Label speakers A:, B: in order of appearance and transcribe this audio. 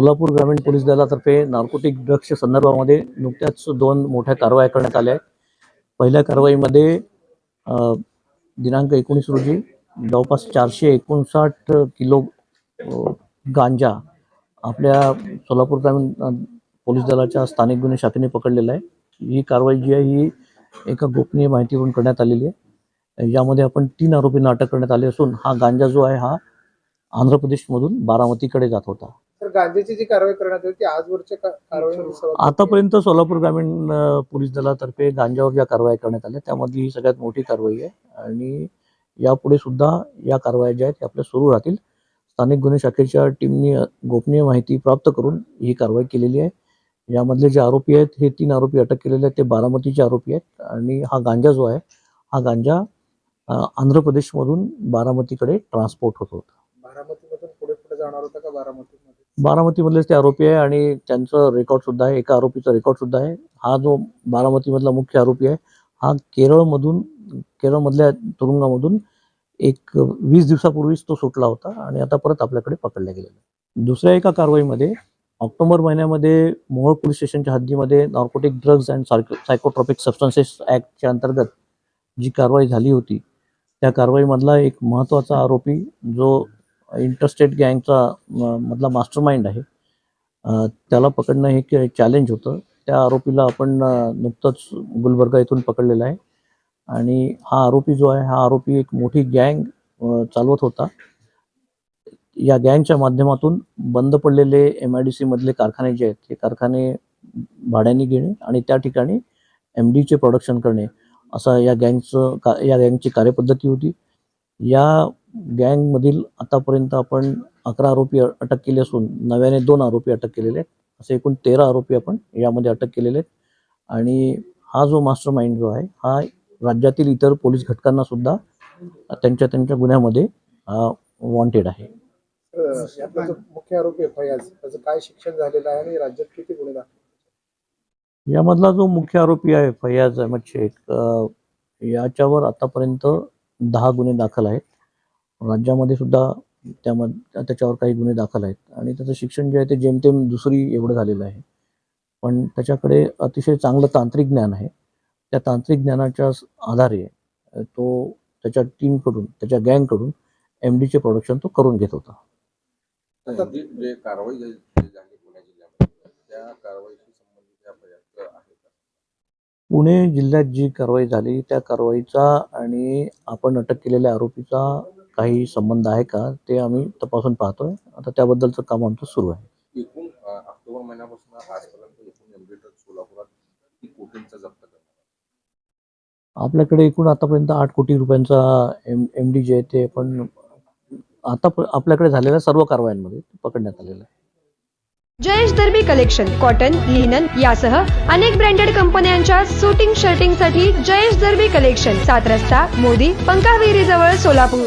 A: सोलापूर ग्रामीण पोलीस दलातर्फे नार्कोटिक ड्रग्सच्या संदर्भामध्ये नुकत्याच दोन मोठ्या कारवाया करण्यात आल्या आहेत. पहिल्या कारवाईमध्ये दिनांक एकोणीस रोजी जवळपास चारशे एकोणसाठ किलो गांजा आपल्या सोलापूर ग्रामीण पोलीस दलाच्या स्थानिक गुन्हे शाखेने पकडलेला आहे. ही कारवाई जी आहे ही एका गोपनीय माहितीवरून करण्यात आलेली आहे. यामध्ये आपण तीन आरोपींना अटक करण्यात आली असून हा गांजा जो आहे हा आंध्र प्रदेशमधून बारामतीकडे जात होता.
B: तर गांजेची जी कारवाई करण्यात आली ती आजवरच्या का- कारवाईमध्ये सर्वात
A: आतापर्यंत सोलापूर ग्रामीण अ, पोलीस दलातर्फे गांजावर ज्या कारवाया करण्यात आल्या त्यामधली ही सगळ्यात मोठी कारवाई आहे. आणि यापुढे सुद्धा या कारवाया ज्या आहेत त्या आपल्या सुरू राहतील. स्थानिक गुन्हे शाखेच्या टीमनी अ, गोपनीय माहिती प्राप्त करून ही कारवाई केलेली आहे. यामधले जे आरोपी आहेत हे तीन आरोपी अटक केलेले आहेत. ते बारामतीचे आरोपी आहेत. आणि हा गांजा जो आहे हा गांजा अ, आंध्र प्रदेशमधून बारामतीकडे ट्रान्सपोर्ट होत होता.
B: बारामतीमधून पुढे पुढे जाणार होता का बारामतीमध्ये
A: बारामतीमधलेच ते आरोपी आहे आणि त्यांचं रेकॉर्ड सुद्धा आहे एका आरोपीचा रेकॉर्ड सुद्धा आहे. हा जो बारामतीमधला मुख्य आरोपी आहे हा केरळमधून केरळमधल्या तुरुंगामधून एक वीस दिवसापूर्वीच तो सुटला होता आणि आता परत आपल्याकडे पकडला गेलेला आहे दुसऱ्या एका कारवाईमध्ये ऑक्टोबर महिन्यामध्ये मोहोळ पोलीस स्टेशनच्या हद्दीमध्ये narcotic drugs and psychotropic substances ॲक्टच्या अंतर्गत जी कारवाई झाली होती त्या कारवाईमधला एक महत्त्वाचा आरोपी जो इंटरस्टेट गँगचा म- मधला मास्टर माइंड आहे त्याला पकडणं हे चॅलेंज होतं. त्या आरोपीला आपण नुकतंच गुलबर्गा इथून पकडलेला आहे. आणि हा आरोपी जो आहे हा आरोपी एक मोठी गँग चालवत होता. या गँगच्या माध्यमातून बंद पडलेले एम आय डी सी मधले कारखाने जे आहेत ते कारखाने भाड्याने घेणे आणि त्या ठिकाणी एम डीचे प्रोडक्शन करणे. असा या गँगचं का या गँगची कार्यपद्धती होती. या गँगमधील आतापर्यंत आपण अकरा आरोपी अटक केले असून नव्याने दोन आरोपी अटक केलेले आहेत. असे एकूण तेरा आरोपी आपण यामध्ये अटक केलेले आहेत. आणि हा जो मास्टर माइंड जो आहे हा राज्यातील इतर पोलीस घटकांना सुद्धा त्यांच्या त्यांच्या गुन्ह्यामध्ये वॉन्टेड आहे.
B: मुख्य आरोपी त्याचं काय शिक्षण झालेलं आहे आणि राज्यात किती गुन्हे दाखल
A: यामधला जो मुख्य आरोपी आहे फैयाज अहमद शेख याच्यावर आतापर्यंत दहा गुन्हे दाखल आहेत. राज्यामध्ये सुद्धा त्यामध्ये त्याच्यावर काही गुन्हे दाखल आहेत. आणि त्याचं शिक्षण जे आहे ते जेमतेम दुसरी एवढं झालेलं आहे. पण त्याच्याकडे अतिशय चांगलं तांत्रिक ज्ञान आहे. त्या तांत्रिक ज्ञानाच्या आधारे तो त्याच्या टीमकडून त्याच्या गँगकडून एम डीचे प्रोडक्शन तो करून घेत होता.
B: आता-
C: जी जे कारवाई झाली जी झाली पुणे जिल्ह्यामध्ये त्या कारवाईशी संबंधित या पर्याप्त आहे का?
A: पुणे जिल्ह्यात जी कारवाई झाली त्या कारवाईचा आणि आपण अटक केलेल्या आरोपीचा काही संबंध आहे का? ते आम्ही तपासून पाहतोय. आता त्याबद्दलचं काम आमचं सुरू आहे.
C: एकूण अ, ऑक्टोबर महिन्यापासून आजपर्यंत एकूण एमडी ड्रग सोलापुरात किती कोटींचा जप्त करण्यात
A: आपल्याकडे एकूण आतापर्यंत आठ कोटी रुपयांचा एम एम डी जे आहे ते आपण आता आपल्याकडे झालेल्या सर्व कारवायांमध्ये पकडण्यात आलेलं आहे.
D: Jayesh Darbi collection cotton linen यासह अनेक ब्रँडेड कंपन्यांच्या सुटिंग शर्टिंगसाठी जयेश दर्बी कलेक्शन सात रस्ता मोदी पंकाविरी जवळ सोलापूर.